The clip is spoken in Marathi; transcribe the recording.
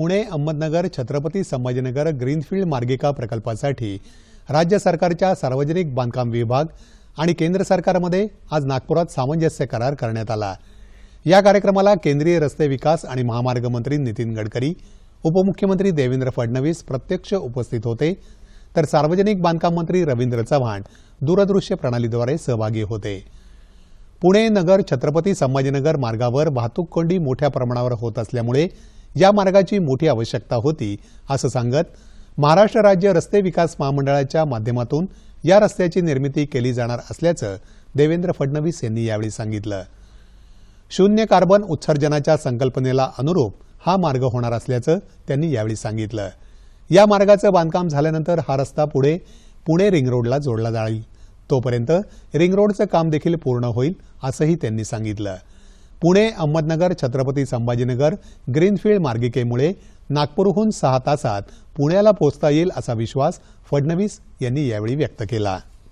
पुणे अहमदनगर छत्रपती संभाजीनगर ग्रीनफील्ड मार्गिका प्रकल्पासाठी राज्य सरकारच्या सार्वजनिक बांधकाम विभाग आणि केंद्र सरकारमध्ये आज नागपुरात सामंजस्य करार करण्यात आला. या कार्यक्रमाला केंद्रीय रस्ते विकास आणि महामार्ग मंत्री नितीन गडकरी उपमुख्यमंत्री देवेंद्र फडणवीस प्रत्यक्ष उपस्थित होते. तर सार्वजनिक बांधकाम मंत्री रवींद्र चव्हाण दूरदृश्य प्रणालीद्वारे सहभागी होते. पुणे नगर छत्रपती संभाजीनगर मार्गावर वाहतूक कोंडी मोठ्या प्रमाणावर होत असल्यामुळे या मार्गाची मोठी आवश्यकता होती असं सांगत महाराष्ट्र राज्य रस्ते विकास महामंडळाच्या माध्यमातून या रस्त्याची निर्मिती केली जाणार असल्याचं देवेंद्र फडणवीस यांनी यावेळी सांगितलं. शून्य कार्बन उत्सर्जनाच्या संकल्पनेला अनुरूप हा मार्ग होणार असल्याचं त्यांनी यावेळी सांगितलं. या मार्गाचं बांधकाम झाल्यानंतर हा रस्ता पुढे पुणे रिंग रोडला जोडला जाईल. तोपर्यंत रिंग रोडचं काम देखील पूर्ण होईल असंही त्यांनी सांगितलं. पुणे अहमदनगर छत्रपती संभाजीनगर ग्रीनफील्ड मार्गिकेमुळे नागपूरहून सहा तासात पुण्याला पोहोचता येईल असा विश्वास फडणवीस यांनी यावेळी व्यक्त केला.